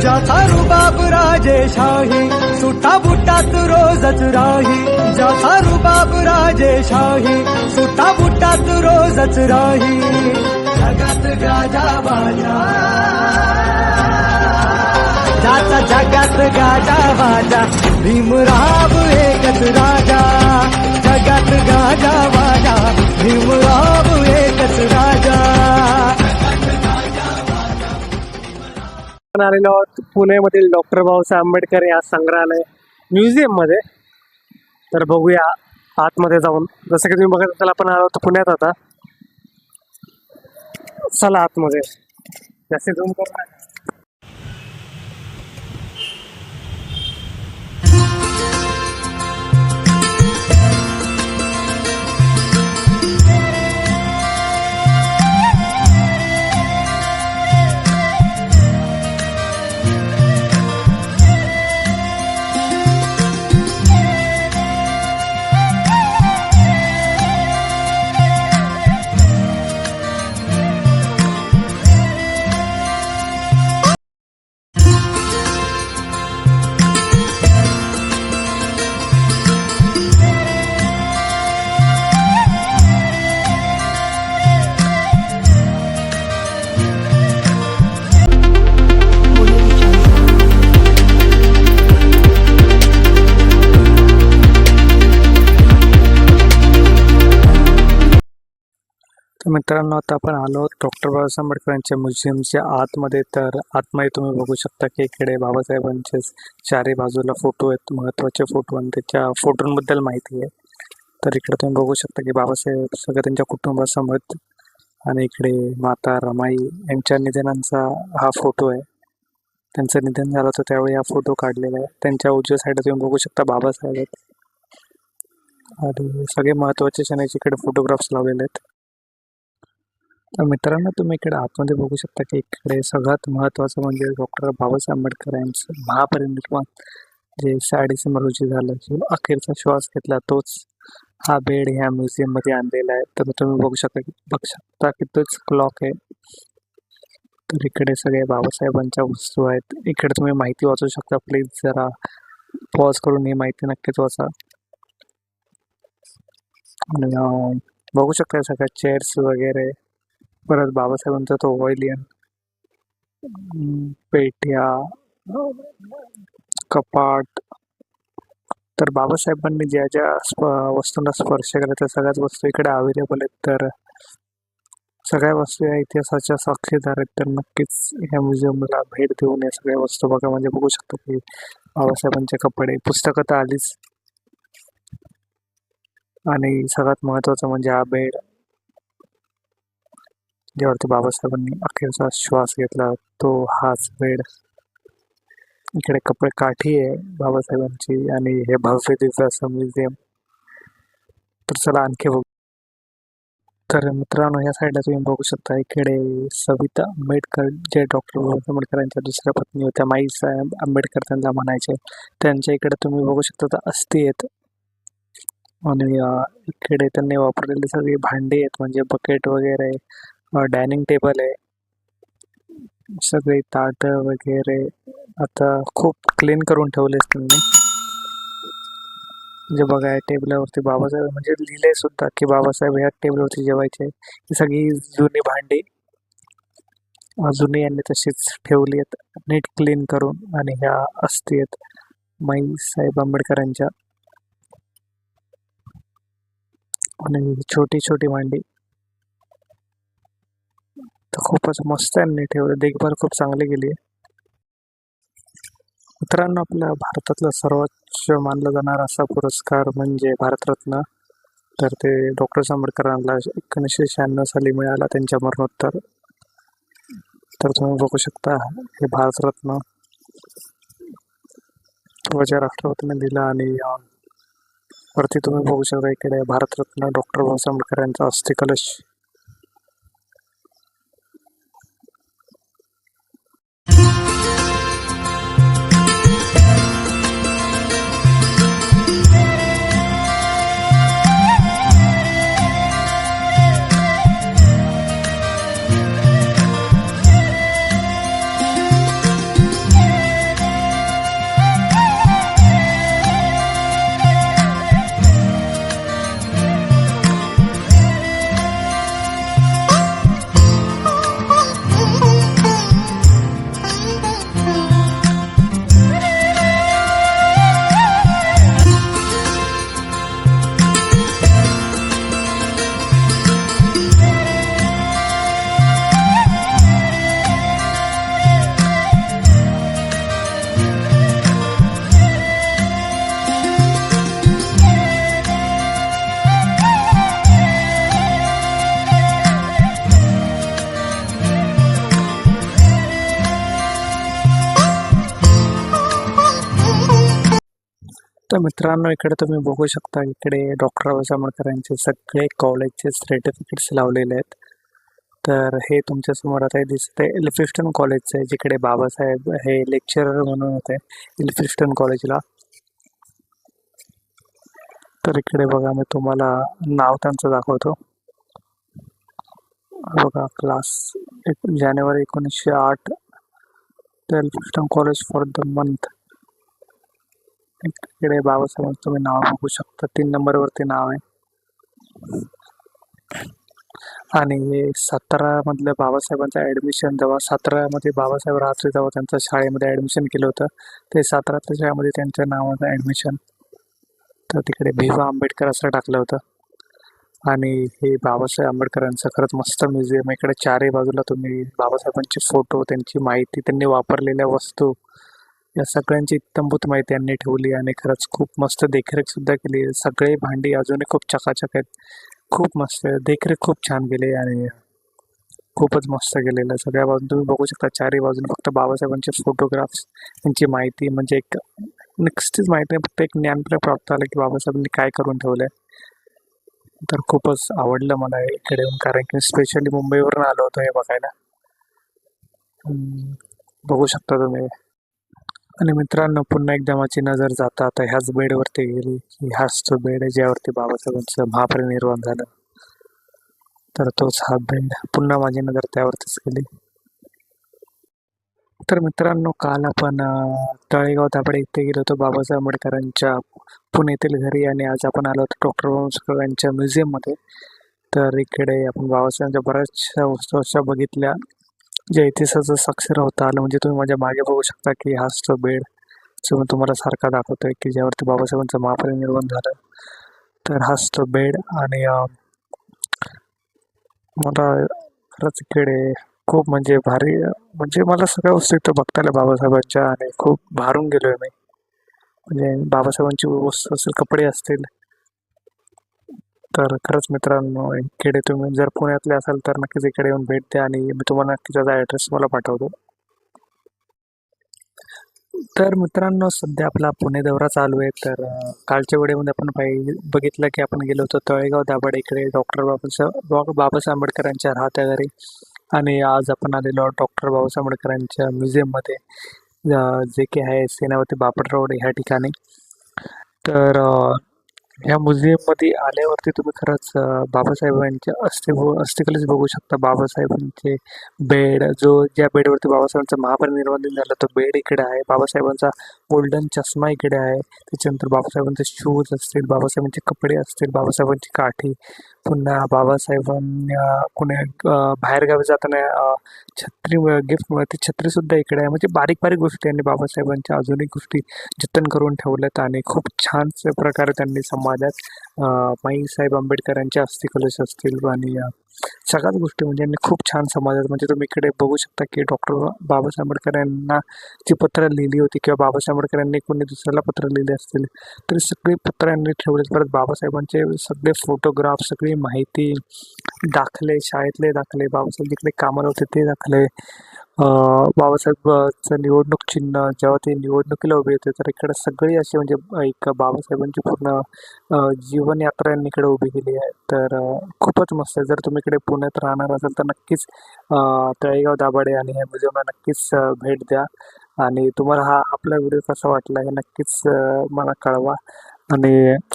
ज्याचा रुबाब राजेशाही सुटा बुटात रोजच राही. ज्याचा रुबाब राजेशाही सुटा बुटात रोजच राही. जगात गाजा बाजा. ज्याचा जगात गाजा बाजा. भीमराव एकच राही आपण आलेलो आहोत पुणेमधील डॉक्टर बाबासाहेब आंबेडकर या संग्रहालय म्युझियममध्ये तर बघूया आतमध्ये जाऊन. जसं की तुम्ही बघत असाल आपण आलो होतो पुण्यात आता. चला आतमध्ये. जास्त झूम करू मित्रांनो आता आपण आलो डॉक्टर बाबासाहेब आंबेडकर यांच्या म्युझियमच्या आतमध्ये. तर आतमध्ये तुम्ही बघू शकता की इकडे बाबासाहेबांचे चारही बाजूला फोटो आहेत. महत्त्वाचे फोटो आणि त्याच्या फोटोंबद्दल माहिती आहे. तर इकडे तुम्ही बघू शकता की बाबासाहेब सगळं त्यांच्या कुटुंबासमोर आणि इकडे माता रमाई यांच्या निधनांचा हा फोटो आहे. त्यांचं निधन झालं होतं त्यावेळी हा फोटो काढलेला आहे. त्यांच्या उजव्या साईडला तुम्ही बघू शकता बाबासाहेब आहेत. आणि सगळे महत्त्वाचे क्षणाचे इकडे फोटोग्राफ्स लावलेले आहेत. तर मित्रांनो तुम्ही इकडे आतमध्ये बघू शकता की इकडे सगळ्यात महत्त्वाचं म्हणजे डॉक्टर बाबासाहेब आंबेडकर यांचं महापरिनिर्वाण जे सहा डिसेंबर रोजी झालं जो अखेरचा श्वास घेतला तोच हा बेड ह्या म्युझियममध्ये आणलेला आहे. तर तुम्ही बघू शकता की बघू शकता की तोच क्लॉक आहे. तर इकडे सगळे बाबासाहेबांच्या वस्तू आहेत. इकडे तुम्ही माहिती वाचू शकता. प्लीज जरा पॉज करून ही माहिती नक्कीच वाचा. आणि बघू शकता सगळ्या चेअर्स वगैरे. परत बाबासाहेबांचा तो ऑइलियन पेट्या कपाट. तर बाबासाहेबांनी ज्या ज्या स्प- वस्तूंना स्पर्श केला त्या सगळ्याच वस्तू इकडे अवेलेबल आहेत. तर सगळ्या वस्तू या इतिहासाच्या साक्षीदार आहेत. तर नक्कीच ह्या म्युझियमला भेट देऊन या सगळ्या वस्तू बघा. म्हणजे बघू शकतो की बाबासाहेबांचे कपडे पुस्तकं तर आलीच. आणि सगळ्यात महत्त्वाचं म्हणजे हा बेड. ज्यावरती बाबासाहेबांनी अखेरचा श्वास घेतला तो हाच वेळ इकडे कपडे काठी आहे बाबासाहेबांची आणि हे भव्य दिव्य असं म्युझियम. तर चला आणखी बघू. तर मित्रांनो या साईडला तुम्ही बघू शकता इकडे सविता आंबेडकर जे डॉक्टर बाबासाहेब आंबेडकरांच्या दुसऱ्या पत्नी होत्या माई साहेब आंबेडकर त्यांना म्हणायचे. त्यांच्या इकडे तुम्ही बघू शकता तर अस्थि आहेत. आणि इकडे त्यांनी वापरलेली सगळी भांडी आहेत म्हणजे बकेट वगैरे. डायनिंग टेबल आहे. सगळे ताट वगैरे आता खूप क्लीन करून ठेवलेस त्यांनी. म्हणजे बघा या टेबलावरती बाबासाहेब म्हणजे लिहिले सुद्धा की बाबासाहेब ह्या टेबलवरती जेवायचे ही सगळी जुनी भांडी अजूनही यांनी तशीच ठेवली आहेत. नीट क्लीन करून आणि ह्या असते आहेत माई साहेब आंबेडकरांच्या. आणि छोटी छोटी भांडी. तर खूपच मस्त यांनी ठेवलं देखभाल खूप चांगली केली आहे. मित्रांनो आपल्या भारतातला सर्वोच्च मानला जाणारा असा पुरस्कार म्हणजे भारतरत्न. तर ते डॉक्टर आंबेडकरांना एकोणीसशे शहाण्णव साली मिळाला त्यांच्या मरणोत्तर. तर तुम्ही बघू शकता हे भारतरत्न पूर्वच्या राष्ट्रपतीने दिला आणि वरती तुम्ही बघू शकता इकडे भारतरत्न डॉक्टर बाबासाहेब आंबेडकर यांचा अस्थिकलश. तर मित्रांनो इकडे तुम्ही बघू शकता इकडे डॉक्टर बाबासाहेब आंबेडकर यांचे सगळे कॉलेजचे सर्टिफिकेट्स लावलेले आहेत. तर हे तुमच्यासमोर आता हे दिसत आहे एल्फिस्टन कॉलेजचं आहे जिकडे बाबासाहेब हे लेक्चरर म्हणून होते एल्फिस्टन कॉलेजला तर इकडे बघा मी तुम्हाला नाव त्यांचं दाखवतो. बघा क्लास एक जानेवारी एकोणीसशे आठ Elphinstone college for the month इकडे बाबासाहेबांचं तुम्ही नाव बघू शकता. तीन नंबरवरती नाव आहे. आणि हे सातारामधलं बाबासाहेबांचं ॲडमिशन जेव्हा सातारामध्ये बाबासाहेब रात्री जेव्हा त्यांचं शाळेमध्ये ॲडमिशन केलं होतं. ते साताराच्या शाळेमध्ये त्यांच्या नावाचं ॲडमिशन तर तिकडे भिवा आंबेडकर असं टाकलं होतं. आणि हे बाबासाहेब आंबेडकरांचं खरंच मस्त म्युझियम इकडे चारही बाजूला तुम्ही बाबासाहेबांचे फोटो त्यांची माहिती त्यांनी वापरलेल्या वस्तू या सगळ्यांची इत्तमभूत माहिती यांनी ठेवली आणि खरंच खूप मस्त देखरेख सुद्धा केली. सगळे भांडी अजूनही खूप चकाचक आहेत. खूप मस्त देखरेख खूप छान केली आणि खूपच मस्त गेलेलं आहे. सगळ्या बाजून तुम्ही बघू शकता. चारही बाजून फक्त बाबासाहेबांचे फोटोग्राफ्स त्यांची माहिती म्हणजे एक नुसतीच माहिती नाही फक्त एक ज्ञान प्राप्त आलं की बाबासाहेबांनी काय करून ठेवलंय. तर खूपच आवडलं मला इकडे येऊन कारण की स्पेशली मुंबईवरून आलो होतो हे बघायला. बघू शकता तुम्ही. आणि मित्रांनो पुन्हा एकदा माझी नजर जाता आता ह्याच बेडवरती गेली की हाच तो बेड आहे ज्यावरती बाबासाहेबांचं महापरिनिर्वाण झालं. तर तोच हा बेड. पुन्हा माझी नजर त्यावरतीच गेली. तर मित्रांनो काल आपण तळेगाव तापडे इथे गेलो होतो बाबासाहेब आंबेडकरांच्या पुण्यातील घरी आणि आज आपण आलो होतो डॉक्टर बाबासाहेब यांच्या म्युझियममध्ये. तर इकडे आपण बाबासाहेबांच्या बऱ्याचशा वस्तू अशा बघितल्या. ज्या इतिहासाचा साक्षर होता आलं म्हणजे तुम्ही माझ्या मागे बघू शकता की हाच तो बेड जो मी तुम्हाला सारखा दाखवतोय की ज्यावरती बाबासाहेबांचं महापरिनिर्वाण झालं तर हाच तो बेड आणि मला खरंच इकडे खूप म्हणजे भारी म्हणजे मला सगळ्या वस्तू इथं बघता आल्या बाबासाहेबांच्या आणि खूप भारून गेलोय मी. म्हणजे बाबासाहेबांची वस्तू असेल कपडे असतील तर खरंच मित्रांनो इकडे तुम्ही जर पुण्यातले असाल तर नक्कीच इकडे येऊन भेट द्या आणि मी तुम्हाला नक्की त्याचा ॲड्रेस मला पाठवतो. तर मित्रांनो सध्या आपला पुणे दौरा चालू आहे. तर कालच्या वेळेमध्ये आपण पाहि बघितलं की आपण गेलो होतो तळेगाव दाभाडे इकडे. डॉक्टर बाबासाहेब बाबासाहेब आंबेडकरांच्या राहत्या घरी. आणि आज आपण आलेलो आहोत डॉक्टर बाबासाहेब आंबेडकरांच्या म्युझियममध्ये. जे की आहे सेनापती बापट रोड ह्या ठिकाणी. तर या म्युझियममध्ये आल्यावरती तुम्ही खरंच बाबासाहेबांच्या अस्थि अस्थिकलेच बघू शकता. बाबासाहेबांचे बेड जो ज्या बेडवरती बाबासाहेबांचा महापरिनिर्वाण झाला तो बेड इकडे आहे. बाबासाहेबांचा गोल्डन चष्मा इकडे आहे. त्याच्यानंतर बाबासाहेबांचे शूज असतील बाबासाहेबांचे कपडे असतील बाबासाहेबांची काठी. पुन्हा बाबासाहेबांना कुणी बाहेरगावी जाताना छत्री गिफ्ट मिळते छत्रीसुद्धा इकडे आहे. म्हणजे बारीक बारीक गोष्टी त्यांनी बाबासाहेबांच्या अजूनही गोष्टी जतन करून ठेवल्यात आणि खूप छान प्रकारे त्यांनी समाजात माईसाहेब आंबेडकरांच्या अस्थिकलश असतील आणि सगळ्याच गोष्टी म्हणजे यांनी खूप छान समाजात म्हणजे तुम्ही इकडे बघू शकता की डॉक्टर बाबासाहेब आंबेडकर यांना जी पत्र लिहिली होती किंवा बाबासाहेब आंबेडकर यांनी कोणी दुसऱ्याला पत्र लिहिले असतील तरी सगळी पत्र यांनी ठेवले परत बाबासाहेबांचे सगळे फोटोग्राफ सगळी माहिती दाखले शाळेतले दाखले बाबासाहेब जिकडे कामाला होते ते दाखले. बाबासाहेबचं निवडणूक चिन्ह जेव्हा ते निवडणुकीला उभे होते तर इकडे सगळी अशी म्हणजे एक बाबासाहेबांची पूर्ण जीवनयात्रा यांनी इकडे उभी केली आहे. तर खूपच मस्त आहे. जर तुम्ही इकडे पुण्यात राहणार असाल तर नक्कीच तळेगाव दाभाडे आणि ह्या म्युझियमला नक्कीच भेट द्या. आणि तुम्हाला हा आपला व्हिडिओ कसा वाटला हे नक्कीच मला कळवा. आणि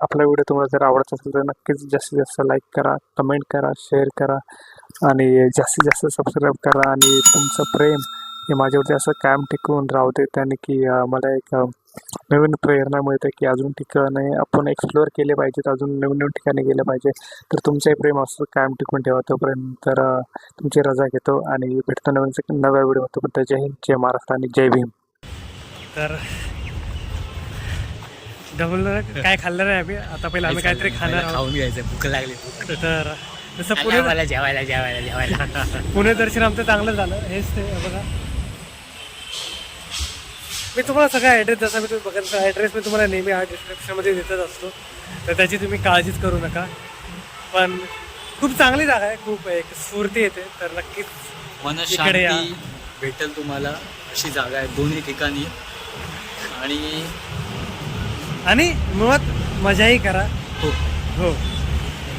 आपला व्हिडिओ तुम्हाला जर आवडत असेल तर नक्कीच जास्तीत जास्त लाईक करा कमेंट करा शेअर करा आणि जास्तीत जास्त सबस्क्राईब करा आणि तुमचं प्रेम हे माझ्यावरती असं कायम टिकवून राहू दे. त्याने की मला एक नवीन प्रेरणा मिळते की अजून ठिकाणं आपण एक्सप्लोअर केले पाहिजेत अजून नवीन नवीन ठिकाणी गेले पाहिजे. तर तुमचंही प्रेम असं कायम टिकून ठेवा तोपर्यंत तर तुमची रजा घेतो आणि भेटतो नवीन नव्या व्हिडिओ पण जय हिंद जय महाराष्ट्र आणि जय भीम. तर डबल काय खाल्लं नाही आम्ही. आता पहिलं आम्ही काहीतरी खाणार आहोत. खाऊन घ्यायचं भूक लागली. तर जसं पुणे मला जेवायला जेवायला जेवायला. पुणे दर्शन आमचं चांगलं झालं. हेच ते बघा. मी तुम्हाला सगळा ॲड्रेस जसा मी तुम्ही बघा ॲड्रेस मी तुम्हाला नेहमी हा डिस्क्रिप्शनमध्ये देतच असतो. तर त्याची तुम्ही काळजीच करू नका. पण खूप चांगली जागा आहे. खूप एक स्फूर्ती येते. तर नक्कीच इकडे या. भेटेल तुम्हाला. अशी जागा आहे. दोन्ही ठिकाणी. आणि आणि मुळात मजाही करा. हो. हो.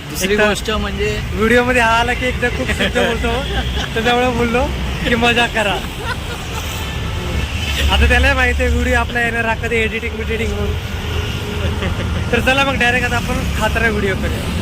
दुसरी तर- गोष्ट म्हणजे व्हिडिओमध्ये हा आला की एकदा खूप शुद्ध बोलतो. त्याच्यामुळे बोललो की मजा करा. आता त्याला माहिती आहे व्हिडिओ आपला येणार हा कधी एडिटिंग बिडिटिंग म्हणून तर चला मग डायरेक्ट आता आपण खात्रा व्हिडिओ करूया.